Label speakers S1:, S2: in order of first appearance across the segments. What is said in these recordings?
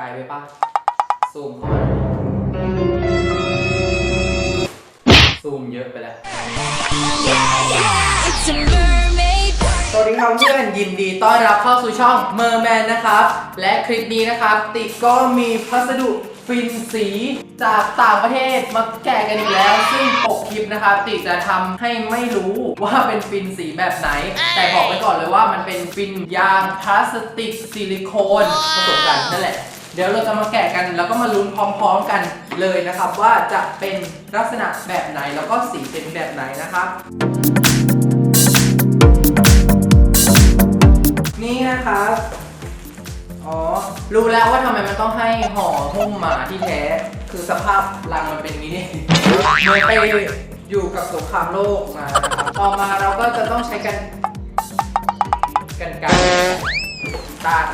S1: ไกลไปปะซูมเข้ามาซูมเยอะไปแล้ว
S2: It's a mermaid.
S1: สวัสดีครับเพื่อนยินดีต้อนรับเข้าสู่ช่อง Merman นะครับ และคลิปนี้นะครับ ติกก็มีพัสดุฟินสีจากต่างประเทศมาแกะกันอีกแล้ว ซึ่งปกคลิปนะครับ ติกจะทำให้ไม่รู้ว่าเป็นฟินสีแบบไหน แต่บอกไว้ก่อนเลยว่ามันเป็นฟินยางพลาสติกซิลิโคนผสมกันนั่นแหละ ดี๋ยวเราจะมาแกะกันแล้วก็มาลุ้นพร้อมๆกันเลยนะครับ ว่าจะเป็นลักษณะแบบไหนแล้วก็สีเป็นแบบไหนนะครับ นี่นะครับอ๋อรู้แล้วว่าทำไมมันต้องให้ห่อหุ้มหมาที่แท้ คือสภาพรังมันเป็นอย่างนี้นี่เมื่อไปอยู่กับสงครามโลกมานะครับต่อมาเราก็จะต้องใช้กันกันไกันตัด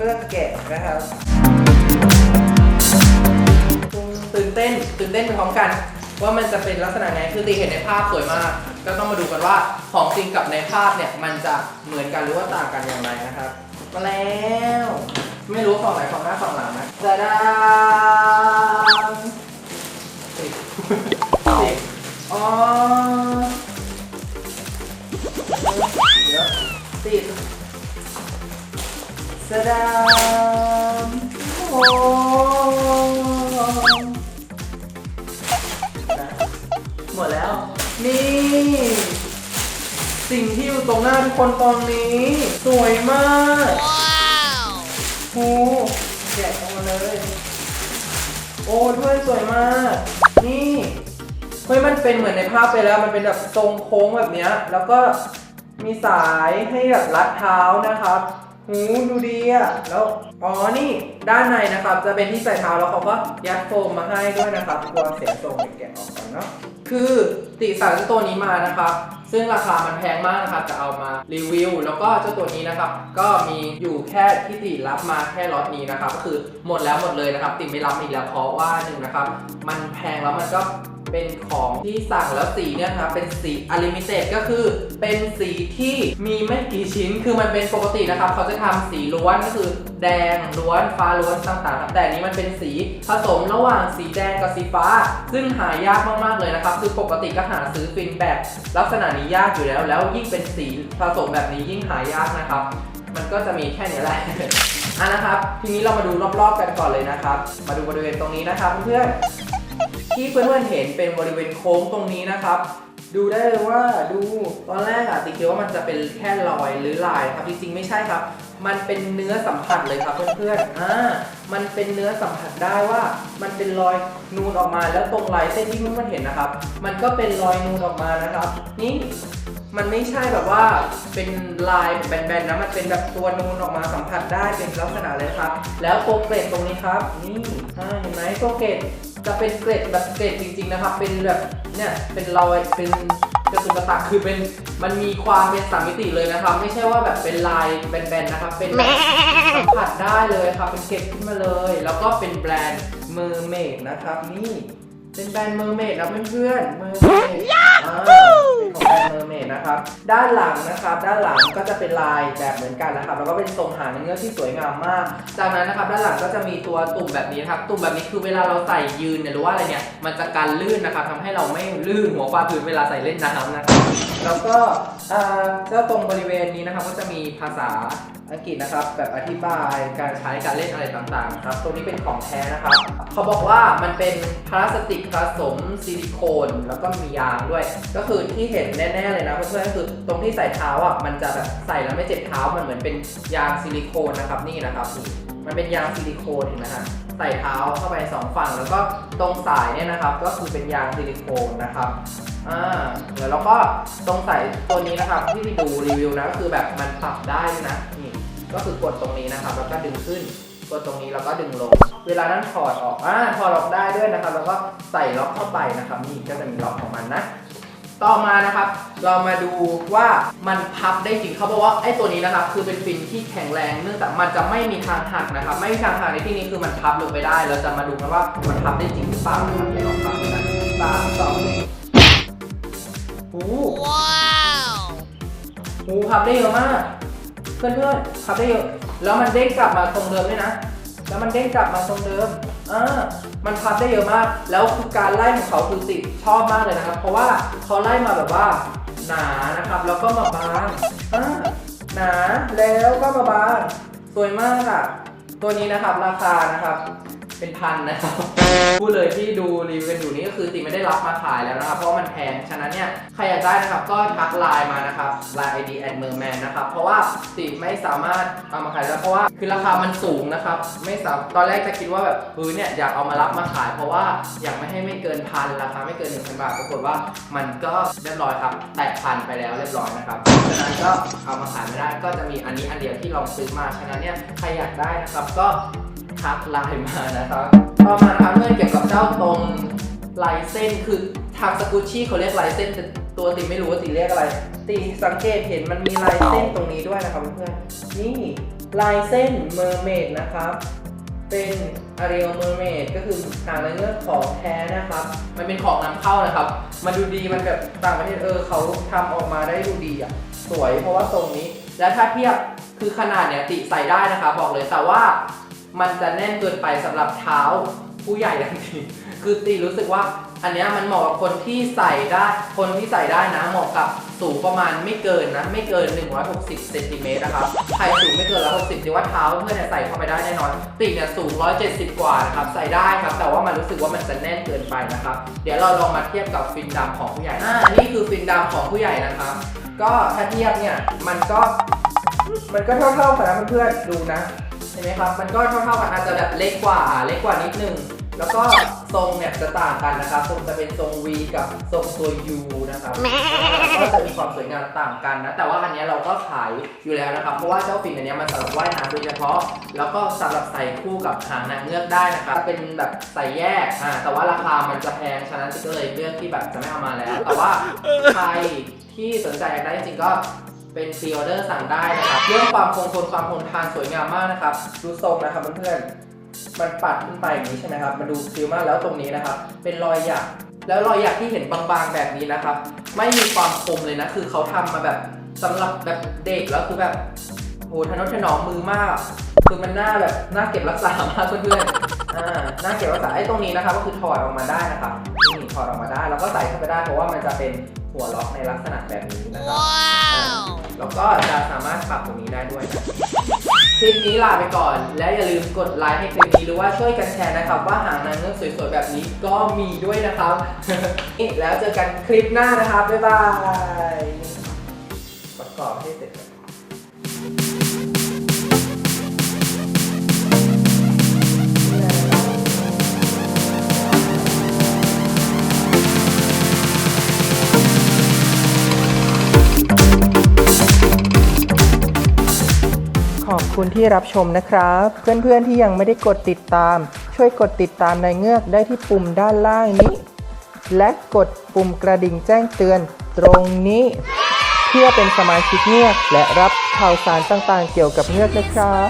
S1: เพื่อแกะนะครับตื่นเต้นตื่นเต้นไปพร้อมกัน ว่ามันจะเป็นลักษณะไงคือตีเห็นในภาพสวยมาก ก็ต้องมาดูกันว่าของจริงกับในภาพเนี่ยมันจะเหมือนกันหรือว่าต่างกันอย่างไรนะครับมาแล้วไม่รู้ของไหนของหน้าของหลังนะจะดามติดติดอ๋อ สดามโอ้หมดแล้ว นี่ สิ่งที่อยู่ตรงหน้าทุกคนตอนนี้ สวยมาก
S2: Wow.
S1: โอ้แกะออกมาเลย โอ้ถ้วยสวยมาก นี่เฮ้ยมันเป็นเหมือนในภาพไปแล้วมันเป็นแบบทรงโค้งแบบเนี้ย แล้วก็มีสายให้แบบรัดเท้านะครับ หูดูดีอะแล้วอ๋อนี่ด้านในนะครับ จะเป็นที่ใส่เท้าแล้วเขาก็ยัดโฟมมาให้ด้วยนะครับกลัวเสียทรงแกะออกก่อนเนาะคือติสั่งเจ้าตัวนี้มานะครับ ซึ่งราคามันแพงมากนะครับจะเอามารีวิว แล้วก็เจ้าตัวนี้นะครับ ก็มีอยู่แค่ที่ติรับมาแค่ล็อตนี้นะครับ ก็คือหมดแล้วหมดเลยนะครับ ติไม่รับอีกแล้วเพราะว่าหนึ่งนะครับ มันแพงแล้วมันก็ เป็นของที่สั่งแล้วสีเนี่ยนะครับเป็นสีอลิมิเต็ดก็คือเป็นสีที่มีไม่กี่ชิ้น คือมันเป็นปกตินะครับ เขาจะทำสีล้วนก็คือแดงล้วนฟ้าล้วนต่างๆครับแต่นี้มันเป็นสีผสมระหว่างสีแดงกับสีฟ้า ซึ่งหายากมากๆเลยนะครับ คือปกติก็หาซื้อฟินแบบลักษณะนี้ยากอยู่แล้ว แล้วยิ่งเป็นสีผสมแบบนี้ยิ่งหายากนะครับ มันก็จะมีแค่นี้แหละอะนะครับ ทีนี้เรามาดูรอบๆกันก่อนเลยนะครับ มาดูบริเวณตรงนี้นะครับเพื่อน ที่เพื่อนๆเห็นเป็นบริเวณโค้งตรงนี้นะครับ ดูได้เลยว่าดูตอนแรกอะติคิดว่ามันจะเป็นแค่รอยหรือลายครับจริงๆไม่ใช่ครับ มันเป็นเนื้อสัมผัสเลยครับเพื่อนๆอ่ามันเป็นเนื้อสัมผัสได้ว่า มันเป็นรอยนูนออกมาแล้วตรงลายเส้นที่เพื่อนๆเห็นนะครับ มันก็เป็นรอยนูนออกมานะครับ นี่มันไม่ใช่แบบว่าเป็นลายแบนๆนะ มันเป็นแบบตัวนูนออกมาสัมผัสได้เป็นลักษณะเลยครับ แล้วตัวเกรดตรงนี้ครับ นี่อ่เห็นไหมตัวเกรด จะเป็นเกรดแบบเกรดจริง ๆ นะครับ เป็นแบบเนี่ยเป็นรอยเป็นกระตุกกระตักคือเป็นมันมีความเป็นสามมิติเลยนะครับ ไม่ใช่ว่าแบบเป็นลายแบนๆนะครับ เป็นแบบสัมผัสได้เลยครับเป็นเกรดขึ้นมาเลย แล้วก็เป็นแบรนด์ Mermaid นะครับนี่เป็นแบรนด์เมอร์เมดนะเพื่อนๆเมอร์เมด ของแบรนด์เมอร์เมดนะครับ ด้านหลังนะครับ ด้านหลังก็จะเป็นลายแบบเหมือนกันนะครับ แล้วก็เป็นทรงหางเนื้อที่สวยงามมาก จากนั้นนะครับ ด้านหลังก็จะมีตัวตุ่มแบบนี้นะครับ ตุ่มแบบนี้คือเวลาเราใส่ยืนเนี่ยหรือว่าอะไรเนี่ย มันจะกันลื่นนะครับทำให้เราไม่ลื่นหัวฟาดพื้นเวลาใส่เล่นน้ำนะครับ แล้วก็เจ้าตรงบริเวณนี้นะครับ ก็จะมีภาษา อังกฤษนะครับ แบบอธิบายการใช้การเล่นอะไรต่างๆครับตัวนี้เป็นของแท้นะครับ เขาบอกว่ามันเป็นพลาสติกผสมซิลิโคน แล้วก็มียางด้วย ก็คือที่เห็นแน่ๆเลยนะเพื่อนๆก็คือตรงที่ใส่เท้าอะมันจะแบบใส่แล้วไม่เจ็บเท้ามันเหมือนเป็นยางซิลิโคนนะครับนี่นะครับมันเป็นยางซิลิโคนเห็นไหมฮะใส่เท้าเข้าไปสองฝั่ง แล้วก็ตรงสายเนี่ยนะครับ ก็คือเป็นยางซิลิโคนนะครับอ่าเดี๋ยวก็ตรงสายตัวนี้นะครับที่ไปดูรีวิวนะก็คือแบบมันปรับได้ด้วยนะ ก็คือกดตรงนี้นะครับ แล้วก็ดึงขึ้น กดตรงนี้แล้วก็ดึงลง เวลานั้นถอดออกอ่าถอดออกได้ด้วยนะครับ แล้วก็ใส่ล็อกเข้าไปนะครับนี่ก็จะมีล็อกของมันนะ ต่อมานะครับ เรามาดูว่ามันพับได้จริงเขาบอกว่าไอ้ตัวนี้นะครับ คือเป็นฟินที่แข็งแรงเนื่องจากมันจะไม่มีทางหักนะครับ ไม่มีทางหักในที่นี้คือมันพับลงไปได้ เราจะมาดูกันว่ามันพับได้จริงหรือเปล่านะครับเดี๋ยวลองพับดูนะสามสองหนึ่งโอ้โห
S2: Wow.
S1: โอ้โหพับได้เยอะมาก เพื่อนๆพับได้เยอะแล้วมันเด้งกลับมาตรงเดิมด้วยนะ แล้วมันเด้งกลับมาตรงเดิมอ่ามันพับได้เยอะมาก แล้วคือการไล่ของเขาคือสิชอบมากเลยนะครับ เพราะว่าเขาไล่มาแบบว่า หนานะครับ แล้วก็มาบางอ่าหนาแล้วก็มาบางสวยมากอะตัวนี้นะครับราคานะครับ เป็นพันนะครับพูดเลยที่ดูรีวิวกันอยู่นี่ก็คือติไม่ได้รับมาขายแล้วนะครับ เพราะว่ามันแพง ฉะนั้นเนี่ยใครอยากได้นะครับก็ทักไลน์มานะครับไลน์ ID แอนเมอร์แมนนะครับ เพราะว่าติไม่สามารถเอามาขายแล้วเพราะว่าคือราคามันสูงนะครับ ไม่สามตอนแรกจะคิดว่าแบบเออเนี่ยอยากเอามารับมาขาย เพราะว่าอยากไม่ให้ไม่เกินพันราคาไม่เกิน1,000บาทปรากฏว่ามันก็เรียบร้อยครับแตะพันไปแล้วเรียบร้อยนะครับฉะนั้นก็เอามาขายไม่ได้ก็จะมีอันนี้อันเดียวที่ลองซื้อมาฉะนั้นเนี่ยใครอยากได้นะครับก็ ทักไลน์มานะครับต่อมานะครับเรื่องเกี่ยวกับเจ้าตรงลายเส้นคือทางสกูชี่เขาเรียกลายเส้นแต่ตัวติไม่รู้ว่าติเรียกอะไรติสังเกตเห็นมันมีลายเส้นตรงนี้ด้วยนะครับเพื่อนนี่ลายเส้นเมอร์เมดนะครับ เป็นอารี l เมอร์เมดก็คือหางนางเงือกของแท้นะครับ มันเป็นของนำเข้านะครับ มันดูดีมันแบบต่างประเทศเออเขาทำออกมาได้ดูดีอะสวยเพราะว่าทรงนี้ และถ้าเทียบคือขนาดเนี้ยติใส่ได้นะคะบอกเลยแต่ว่า มันจะแน่นเกินไปสำหรับเท้าผู้ใหญ่ทันทีคือตีรู้สึกว่าอันเนี้ยมันเหมาะกับคนที่ใส่ได้ คนที่ใส่ได้นะเหมาะกับสูงประมาณไม่เกินนะ ไม่เกิน 160เซนติเมตรนะครับใครสูงไม่เกิน 160ถือว่าเท้าเพื่อนใส่เข้าไปได้แน่นอนติเนี่ยสูง 170 กว่านะครับ ใส่ได้ครับ แต่ว่ามันรู้สึกว่ามันจะแน่นเกินไปนะครับ เดี๋ยวเราลองมาเทียบกับฟินดำของผู้ใหญ่อ่านี่คือฟินดำของผู้ใหญ่นะครับ ก็ถ้าเทียบเนี่ยมันก็มันก็เท่าๆกันนะเพื่อนๆดูนะ เห็นไหมครับ มันก็เท่าๆกันอาจจะแบบเล็กกว่าเล็กกว่านิดนึง แล้วก็ทรงเนี่ยจะต่างกันนะครับทรงจะเป็นทรง V กับทรงตัว U นะครับก็จะมีความสวยงามต่างกันนะแต่ว่าอันเนี้ยเราก็ขายอยู่แล้วนะครับ เพราะว่าเจ้าฟินอันเนี้ยมันสำหรับว่ายน้ำโดยเฉพาะ แล้วก็สำหรับใส่คู่กับหางนางเงือกได้นะครับเป็นแบบใส่แยกอ่าแต่ว่าราคามันจะแพงฉะนั้นก็เลยเลือกที่แบบจะไม่เอามาแล้ว แต่ว่าใครที่สนใจอยากได้จริงก็ เป็นพรีออเดอร์สั่งได้นะครับ เรื่องความคงทนความทนทานสวยงามมากนะครับ ดูทรงนะครับเพื่อนๆมันปัดขึ้นไปอย่างนี้ใช่ไหมครับมันดูฟิลมากแล้วตรงนี้นะครับ เป็นรอยหยักแล้วรอยหยักที่เห็นบางๆแบบนี้นะครับ ไม่มีความคมเลยนะ คือเขาทำมาแบบสำหรับแบบเด็กแล้วคือแบบโหทนุถนอมมือมาก คือมันน่าแบบน่าเก็บรักษามากเพื่อนๆอ่าน่าเก็บรักษาไอ้ตรงนี้นะครับ ก็คือถอดออกมาได้นะครับนี่ถอดออกมาได้ แล้วก็ใส่เข้าไปได้เพราะว่ามันจะเป็นหัวล็อกในลักษณะแบบนี้นะครับ
S2: Wow.
S1: แล้วก็จะสามารถปรับตรงนี้ได้ด้วยนะคลิปนี้ลาไปก่อน และอย่าลืมกดไลค์ให้คลิปนี้หรือว่าช่วยกันแชร์นะครับ ว่าหางนางเงือกสวยๆแบบนี้ก็มีด้วยนะครับ แล้วเจอกันคลิปหน้านะครับบ๊ายบายประกอบให้เสร็จ คุณที่รับชมนะครับ เพื่อนๆที่ยังไม่ได้กดติดตาม ช่วยกดติดตามในเงือกได้ที่ปุ่มด้านล่างนี้ และกดปุ่มกระดิ่งแจ้งเตือนตรงนี้ เพื่อเป็นสมาชิกเงือกและรับข่าวสารต่างๆ เกี่ยวกับเงือกนะครับ